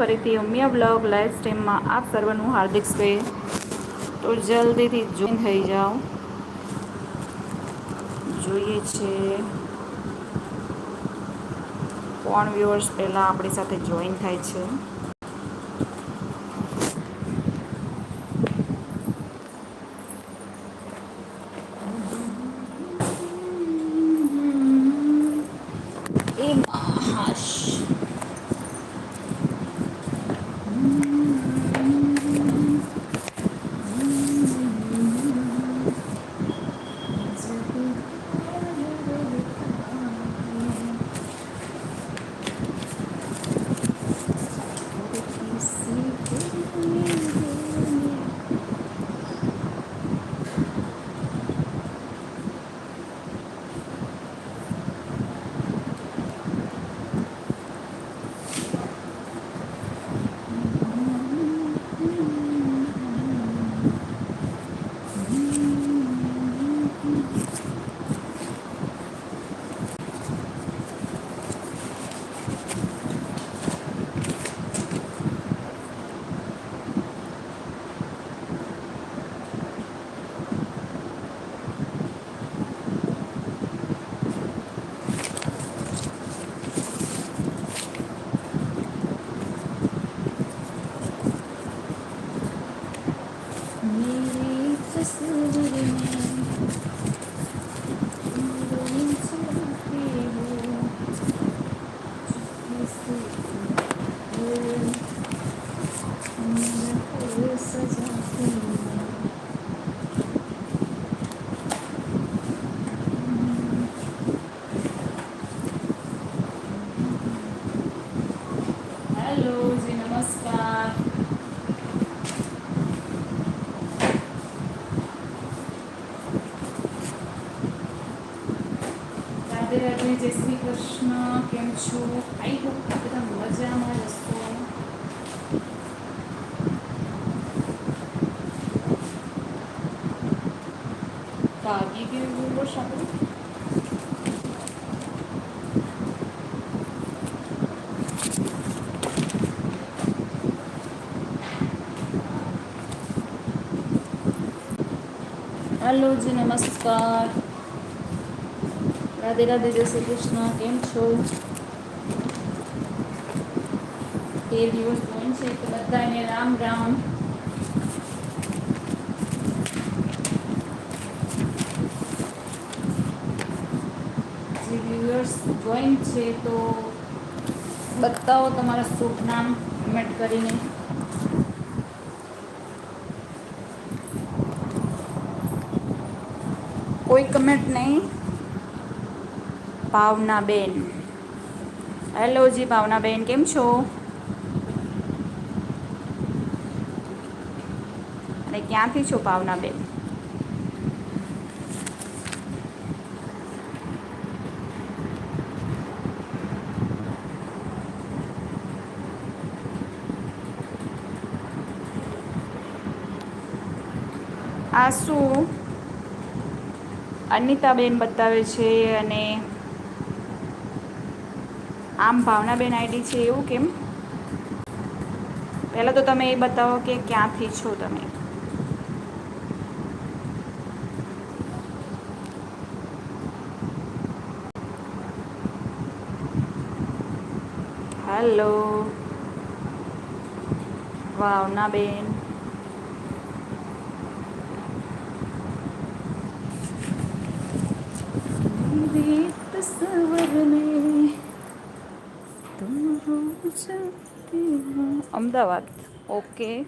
ફરીથી Umiya blog live સ્ટ્રીમમાં આપ સર્વનું હાર્દિક સ્વાગત. તો જલ્દીથી જોઈન થઈ જાઓ. જોઈએ છે કોણ વ્યુઅર્સ પહેલાં આપણી સાથે જોઈન થાય છે. રાધે જય શ્રી કૃષ્ણ કેમ છો આઈ હોપ બધા મજામાં જશો ભાગી કે બોલો આપણે હેલો જી નમસ્કાર રાધે રાધે, જય શ્રી કૃષ્ણ, કેમ છો? તેર દિવસ જોઈન છે તો બધાને રામ રામ. જે વ્યુઅર્સ જોઈન છે તો બતાવો તમારા શુભ નામ, કમેન્ટ કરીને. કોઈ કમેન્ટ નહીં. ભાવનાબેન. હેલો જી, ભાવનાબેન, કેમ છો? અને ક્યાંથી છો, ભાવનાબેન? આ શું? અનિતાબેન બતાવે છે અને આમ ભાવનાબેન આઈડી છે એવું કેમ પહેલાં તો તમે એ બતાવો કે ક્યાંથી છો તમે હેલો ભાવનાબેન मेरे तस्वर में तुम हो सकती हो અમદાવાદ. ઓકે.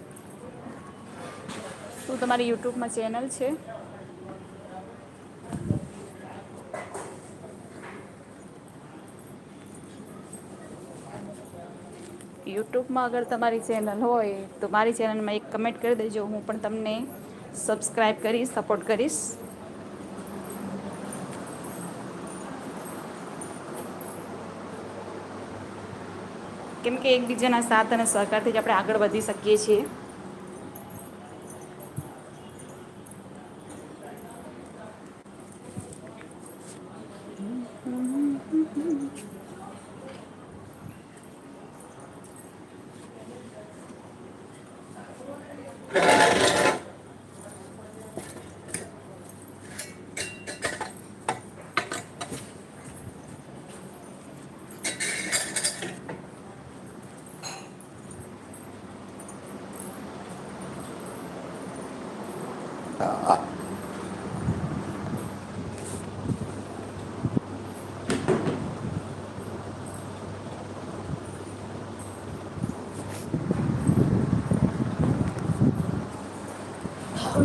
શું તમારી યુટ્યુબમાં ચેનલ છે? યુટ્યુબમાં અગર તમારી ચેનલ હોય તો મારી ચેનલમાં એક કમેન્ટ કરી દેજો. હું પણ તમને સબસ્ક્રાઈબ કરીશ, સપોર્ટ કરીશ. કેમ કે એકબીજાના સાથ અને સહકારથી જ આપણે આગળ વધી શકીએ છીએ.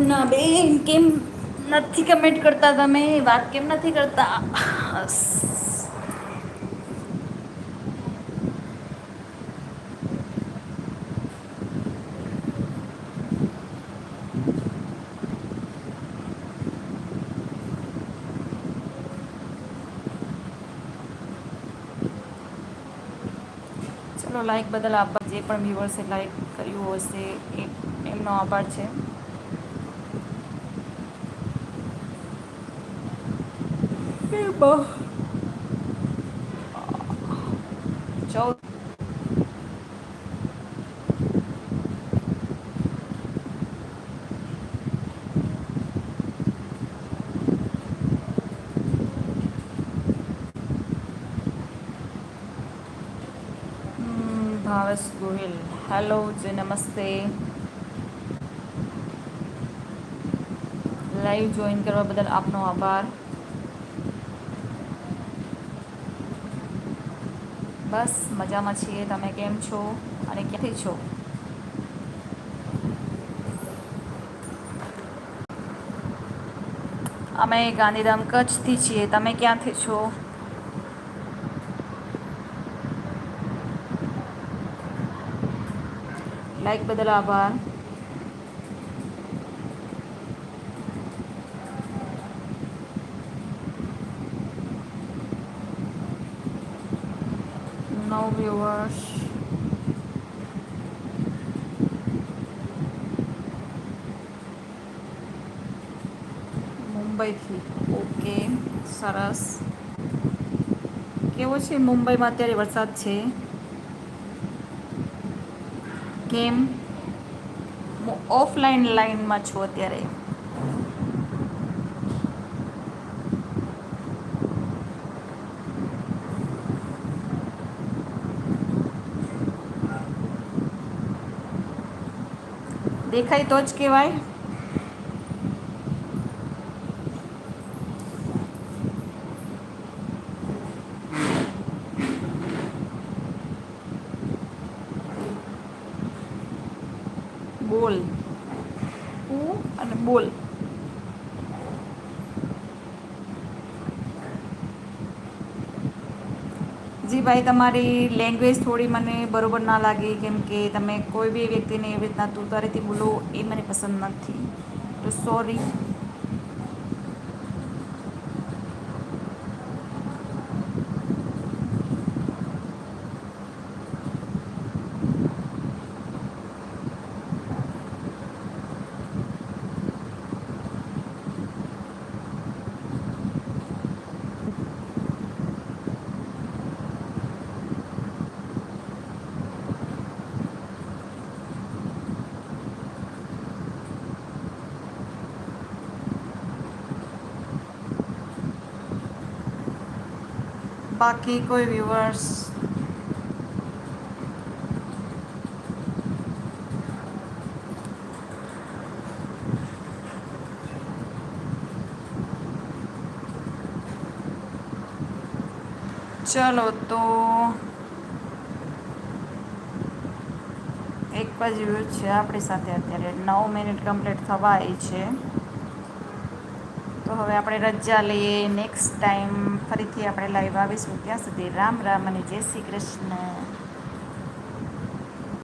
ના બેન, કેમ નથી કમેન્ટ કરતા તમે? વાત કેમ નથી કરતા? ચલો લાઈક બદલ આભાર. જે પણ વ્યુઅર્સે લાઈક કર્યું હશે, એ એમનો આભાર છે. ચૌદ. ભાવેશ ગોહિલ. હેલો જે નમસ્તે. લાઈવ જોઈન કરવા બદલ આપનો આભાર. બસ, મજામાં છીએ. તમે કેમ છો? અને ક્યાંથી છો? અમે ગાંધીધામ કચ્છથી છીએ. તમે ક્યાંથી છો? લાઈક બદલ આભાર. નવ viewers મુંબઈથી ઓકે સરસ કેવો છે મુંબઈમાં અત્યારે વરસાદ છે? કેમ? ઓફલાઈન લાઈનમાં છું અત્યારે. દેખાય તો જ કહેવાય. બોલ. હું અને બોલ જી ભાઈ તમારી લેંગ્વેજ થોડી મને બરોબર ના લાગી, કેમ કે તમે કોઈ બી વ્યક્તિને એવી રીતના તું તારીથી બોલો એ મને પસંદ નથી. તો સોરી બાકી કોઈ વ્યુઅર્સ ચલો તો એક જ વ્યૂ છે આપણી સાથે અત્યારે. નવ મિનિટ કમ્પ્લીટ થવા આવી છે. તો હવે આપણે રજા લઈએ. નેક્સ્ટ ટાઈમ ફરીથી આપણે લાઈવ આવીશું. ત્યાં સુધી રામ રામ અને જય શ્રી કૃષ્ણ.